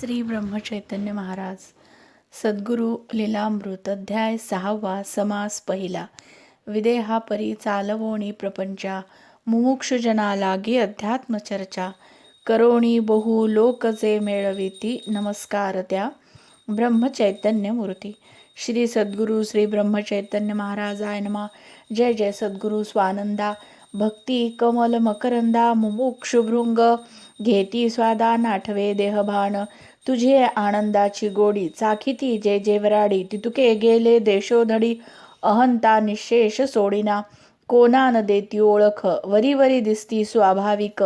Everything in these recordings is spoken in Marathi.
श्री ब्रह्मचैतन्य महाराज. सद्गुरु लिलामृत अध्याय सहावा समास पहिला. विदेहा परी चालवोणी प्रपंचा मुमुक्षुजना लागे अध्यात्मचर्चा करोणी बहु लोकजे मेळविती नमस्कार त्या. ब्रह्मचैतन्य मूर्ती. श्री सद्गुरू श्री ब्रह्मचैतन्य महाराजाय नमा. जय जय सद्गुरु स्वानंदा. भक्ती कमल मकरंदा मुमुक्षुभृंग घेती स्वादा नाठवे देहभान. तुझी आनंदाची गोडी. चाखिती जे जेवराडी. तितुके गेले देशोधडी अहंता निशेष सोडिना. कोणान देती ओळख? वरी वरी दिसती स्वाभाविक.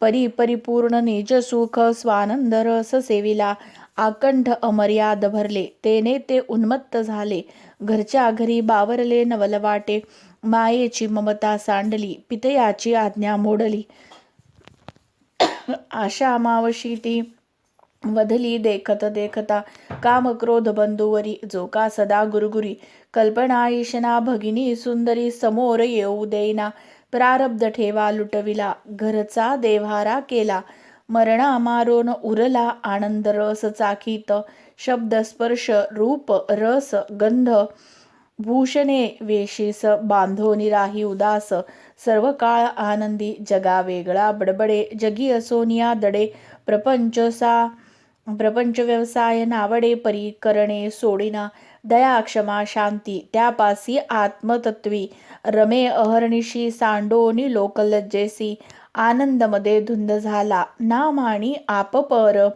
परी परिपूर्ण निज सुख स्वानंद रस सेविला. आकंठ अमर्याद भरले. तेने ते उन्मत्त झाले. घरच्या घरी बावरले नवलवाटे. मायेची ममता सांडली. पितयाची आज्ञा मोडली. आशा मावशी ती वधली देखत देखता काम क्रोध बंधुवरी जो का सदा गुरुगुरी कल्पना ईशना भगिनी सुंदरी समोर येऊ देईना प्रारब्ध ठेवा लुटविला घरचा देव्हारा केला मरणा मारोन उरला आनंद रस चाखीत शब्द स्पर्श रूप रस गंध भूषणे वेशीस बांधो निराही उदास सर्व काळ आनंदी जगा वेगळा बडबडे जगी असोनिया दडे प्रपंच सा प्रपंच व्यवसाय नावडे परी करणे सोडिना दया क्षमा शांती त्यापासी आत्मतत्वी रमे अहर्निशी सांडोनी लोकलज्जेसी आनंदमध्ये धुंद झाला नामाणी आपपर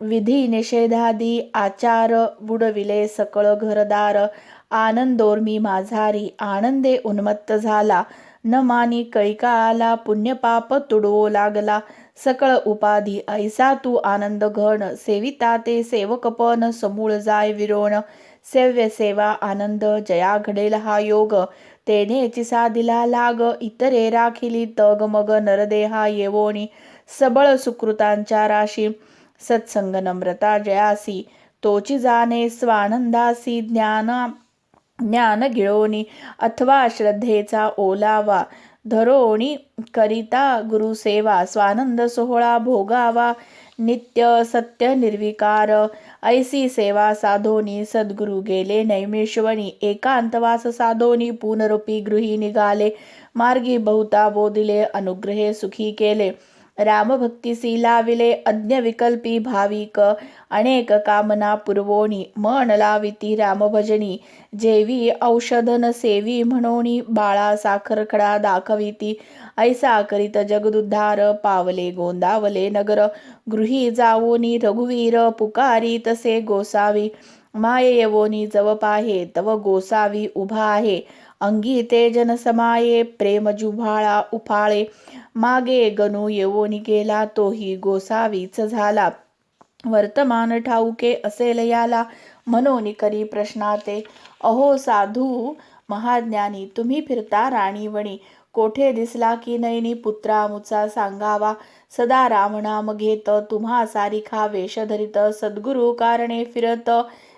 विधी निषेधादी आचार बुडविले सकळ घरदार आनंदोर्मी माझारी आनंदे उन्मत्त झाला न मानी कळिका आला पुण्यपाप तुडवो लागला सकळ उपाधी ऐसा तू आनंद घन सेविता ते सेवकपन समूळ जाय विरोण. सेव्य सेवा आनंद जया घडेल हा योग. तेने साधिला लाग इतरे राखिली तग मग नरदेहा येवोणी. सबळ सुकृतांच्या राशी सत्संग नम्रता जयासी. तोची जाणे स्वानंदासी ज्ञान ज्ञान गिळोनी अथवा श्रद्धेचा ओलावा धरोणी करिता गुरुसेवा स्वानंद सोहळा भोगावा नित्य सत्य निर्विकार ऐसी सेवा साधोनी सद्गुरु गेले नैमेश्वनी एकांतवास साधोनी पुनरुपी गृही निघाले मार्गी बहुता बोधिले अनुग्रहे सुखी केले. रामभक्तिसी लाविले अज्ञविकल्पी भाविक अनेक कामना पुरवोणी मन लाविती रामभजनी जेवी औषधन सेवी म्हणोणी बाळा साखरखडा दाखविती ऐसा करीत जगदुद्धार पावले गोंदावले नगर गृही जावोनी रघुवीर पुकारी तसे गोसावी मायेवोनी जव पाहे तव गोसावी उभा आहे अंगी तेजन समाये प्रेमजुभाळा उफाळे मागे गणू येऊन गेला तोही गोसावीच झाला. वर्तमान ठाऊके असेल याला मनोनी करी प्रश्नाते अहो साधू महाज्ञानी तुम्ही फिरता राणीवणी. कोठे दिसला की नैनी पुत्रा मुचा सांगावा. सदा रामनाम घेत तुम्हा सारिखा वेश धरित सद्गुरु कारणे फिरत.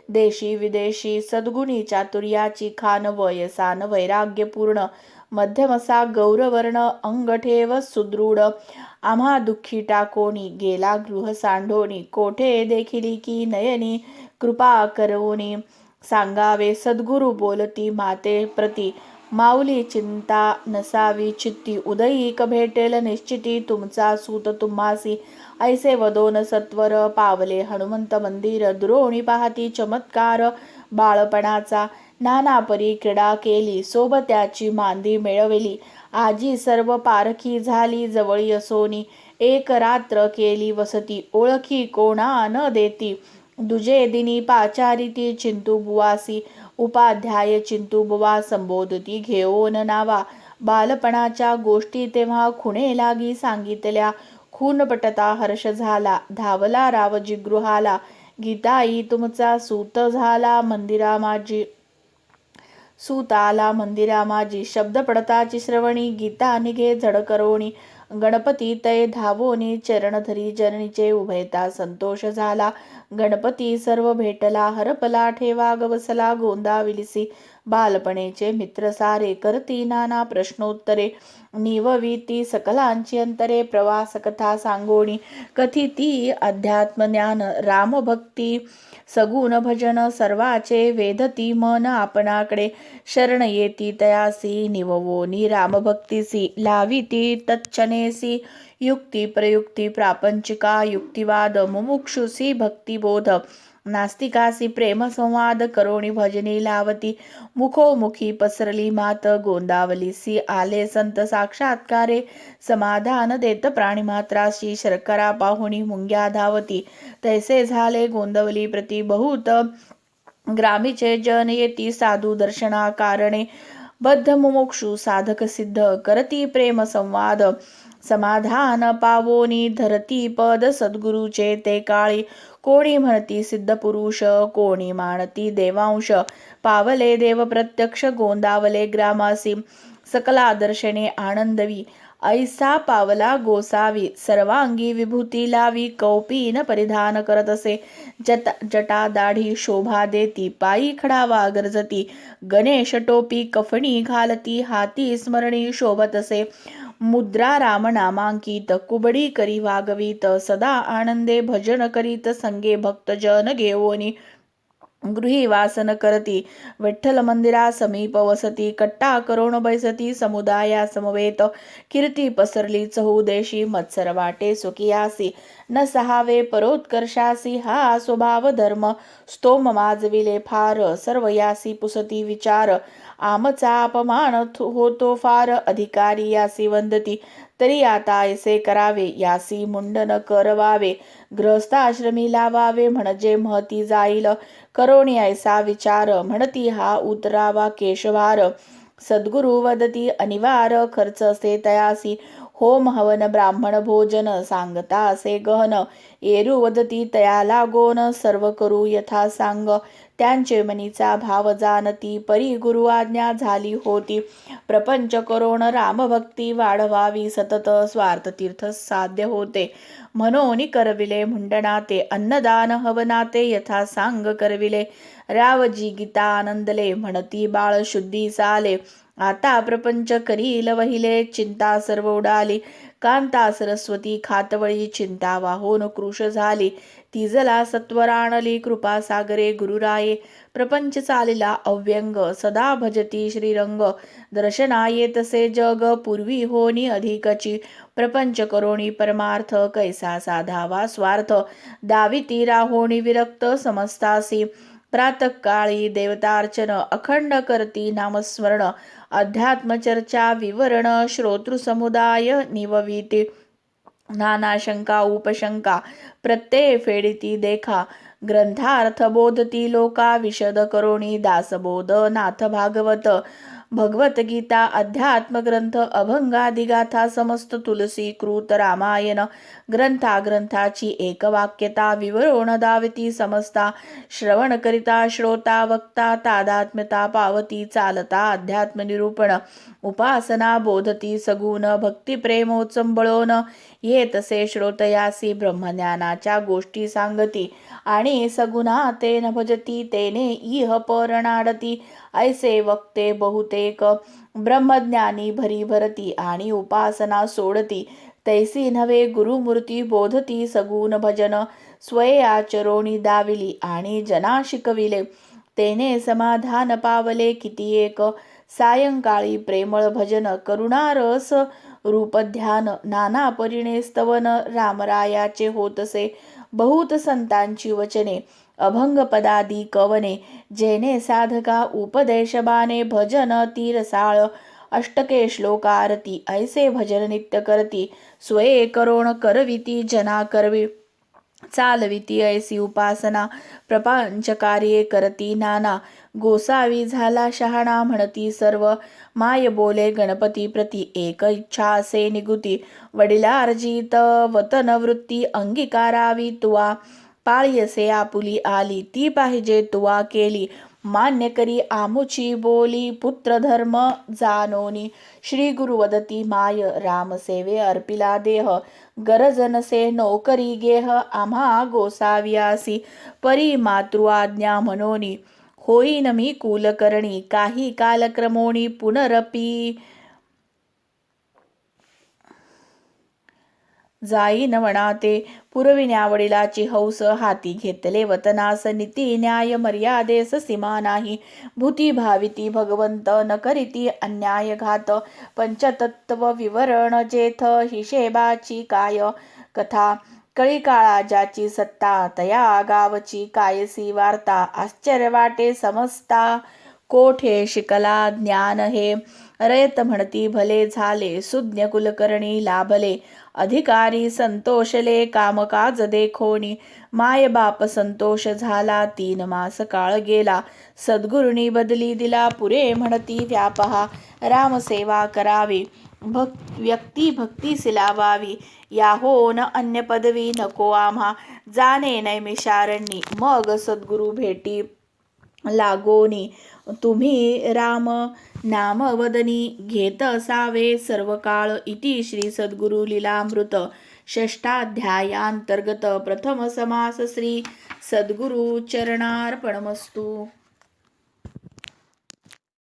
देशी विदेशी सद्गुणी चातुर्याची खान वयसान वैराग्यपूर्ण. मध्यमसा गौरवर्ण अंग ठेव सुदृढ. आम्हा दुःखी टाकोणी गेला गृह सांडोणी कोठे देखिली की नयनी कृपा करवोनी. सांगावे सद्गुरु बोलती माते प्रती. माऊली चिंता नसावी चित्ती उदयीक भेटेल निश्चिती. तुमचा सूत तुम्हासी ऐसे वदोन सत्वर पावले. हनुमंत मंदिर द्रोणी पाहती चमत्कार बाळपणाचा नानापरी क्रीडा केली सोबत्याची मांदी मिळवली. आजी सर्व पारखी झाली जवळी असोनी एक रात्र केली वसती. ओळखी कोणा न देती. दुजे दिनी पाचारिती चिंतू बुवासी उपाध्याय चिंतू बुवा संबोधती घेऊन नावा. बालपणाच्या गोष्टी तेव्हा खुणे लागी सांगितल्या. खून पटता हर्ष झाला धावला रावजी गृहाला. गीताई तुमचा सूत झाला मंदिरा माझी सूत आला मंदिरा माझी शब्द पडताची श्रवणी गीता निघे झडकरोणी गणपती तय धावोनी चरणधरी जननीचे उभयता संतोष झाला गणपती सर्व भेटला हरपला ठेवा गवसला गोंदा विलिसी बालपणेचे मित्र सारे करती नाना प्रश्नोत्तरे. निवविती सकलांची अंतरे प्रवास कथा सांगोणी. कथिती अध्यात्मज्ञान रामभक्ती सगुण भजन सर्वाचे वेधती मन आपणाकडे. शरण येती तयासी निववोनी रामभक्तीसी लाविती तच्छनेसी युक्ती प्रयुक्ती प्रापंचिका युक्तिवाद मुमुक्षुसी भक्तिबोध. नास्तिकासी प्रेम संवाद करोणी भजनी लावती। मुखोमुखी पसरली मात गोंदावलीसी आले संत साक्षात्कारे समाधान देत प्राणीमात्राशी शर्करा पाहुणी मुंग्या धावती। तैसे झाले गोंदवली प्रति बहुत ग्रामीचे जन येती साधू दर्शना कारणे बद्ध मुमुक्षु साधक सिद्ध करती प्रेम संवाद। समाधान पावोनी धरती पद सद्गुरुचे ते काळी। कोणी म्हणती सिद्धपुरुष कोणी मानती देवांश. पावले देव प्रत्यक्ष गोंदावले ग्रामासी सकला दर्शने आनंदवी. ऐसा पावला गोसावी. सर्वांगी विभूती लावी. कौपीन परिधान करत असे. जट जटा दाढी शोभा देती. पायी खडावा गरजती. गणेश टोपी कफणी घालती. हाती स्मरणी शोभत असे. मुद्रा राम नामांकित कुबडी करी वागवीत सदा आनंदे भजन करीत संगे भक्तजन घेवोनी गृही वासन करती विठ्ठल मंदिरा समीप वसती कट्टा करोण बैसती समुदाया समवेत कीर्ती पसरली चहूदेशी मत्सर वाटे सुखियासी न सहावे परोत्कर्षासी हा स्वभाव धर्म स्तोम माजविले फार सर्व यासी पुसती विचार आमचा अपमान होतो फार अधिकारी यासी वंदती तरी आता ऐसे करावे यासी मुंडन करवावे ग्रहस्थाश्रमी लावावे म्हणजे महती जाईल करोणी ऐसा विचार म्हणती हा उतरावा केशवार. सद्गुरु वदती अनिवार खर्च असे तयासी. होम हवन ब्राह्मण भोजन सांगता असे गहन. एरू वदती तया लागोन सर्व करू यथा सांग. त्यांचे मनीचा भाव जाणती परी गुरुआज्ञा झाली होती. प्रपंच करोण रामभक्ती वाढवावी सतत स्वार्थ तीर्थ साध्य होते. म्हणून करविले मुंडनाते अन्नदान हवनाते यथा सांग करविले. रावजी गीता आनंदले म्हणती बाळ शुद्धी साले. आता प्रपंच करील वहिले चिंता सर्व उडाली. कांता सरस्वती खातवळी चिंता वाहून कृश झाली. तिजला सत्वर आणली कृपा सागरे गुरुराये प्रपंच चालिला अव्यंग सदा भजती श्रीरंग दर्शना येतसे जग पूर्वी होनी अधिकची प्रपंच करोणी परमार्थ कैसा साधावा स्वार्थ दाविती राहोणी विरक्त समस्तासी प्रातकाळी देवतार्चन अखंड करती नामस्मरण अध्यात्मचर्चा विवरण श्रोतृसमुदाय निवविते। नाना शंका उपशंका प्रत्यय फेडिती देखा. ग्रंथार्थ बोधती लोका विशद करोणी दासबोध नाथ भागवत भगवद्गीता अध्यात्म ग्रंथ अभंगादिगाथा समस्त तुलसी कृत रामायण ग्रंथा ग्रंथाची एकवाक्यता विवरण दावती समजता श्रवण करिता श्रोता वक्ता तादात्म्यता पावती चालता अध्यात्म निरूपण उपासना बोधती सगुण भक्तिप्रेमोचंबळोन येतसे श्रोतयासी ब्रह्मज्ञानाच्या गोष्टी सांगती. आणि सगुणा तेन भजती तेने इह परणाडती. ऐसे वक्ते बहुतेक ब्रह्मज्ञानी भरी भरती आणि उपासना सोडती. तैसी नव्हे गुरुमूर्ती बोधती सगुण भजन स्वये आचरोणी दाविली आणि जना शिकविले. तेने समाधान पावले किती एक सायंकाळी प्रेमळ भजन करुणारस रूपध्यान नाना परिणे स्तवन रामरायाचे होतसे बहुत संतांची वचने अभंग पदादी कवने जेने साधका उपदेशबाने भजन तीरसाळ अष्टके श्लोकारती ऐसे भजन नित्य करती स्वये करोण करविती जना करवी चालविती ऐसी उपासना प्रपंच कार्ये करती नाना गोसावी झाला शहाणा म्हणती सर्व. माय बोले गणपती प्रती एक इच्छा असे निगुती. वडिलार्जित वतन वृत्ती अंगीकारावी तुवा. पाळीयसे आपुली आली ती पाहिजे तुवा केली. मान्य करी आमुची बोली पुत्र धर्म जानोनी श्री गुरु वदती माय रामसेवे अर्पिला देह. गरज नसे नोकरी गेह आम्हा गोसाव्यासी परी मातृआज्ञा म्हणोनी होईन मी कुलकर्णी काही कालक्रमोणी पुनरपी. जाईन वनाते पुरविण्या वडिलाची हौस हाती घेतले वतनास नीती न्याय मर्यादेस सीमा नाही. भूती भाविती भगवंत न करीती अन्याय घात. पंचतत्व विवरण जेथ हिशेबाची काय कथा कळी काळा ज्याची सत्ता तया गावची कायसी वार्ता आश्चर्य वाटे समजता कोठे शिकला ज्ञान हे? रयत म्हणती भले झाले सुज्ञ कुलकर्णी लाभले अधिकारी संतोषले कामकाज देखोणी माय बाप संतोष झाला तीन मास काळ गेला सद्गुरुनी बदली दिला पुरे म्हणती व्यापहा रामसेवा करावी भक् व्यक्ती भक्ती याहो याहोन अन्य पदवी नको आम्हा. जाणे नैमिषारण्यी मग सद्गुरु भेटी लागोनी. तुम्ही राम नाम वदनी. घेत असावे सर्व काळ इति श्री सद्गुरु लीलामृत. षष्ठाध्यायांतर्गत प्रथम समास श्री सद्गुरु चरणार्पणमस्तू.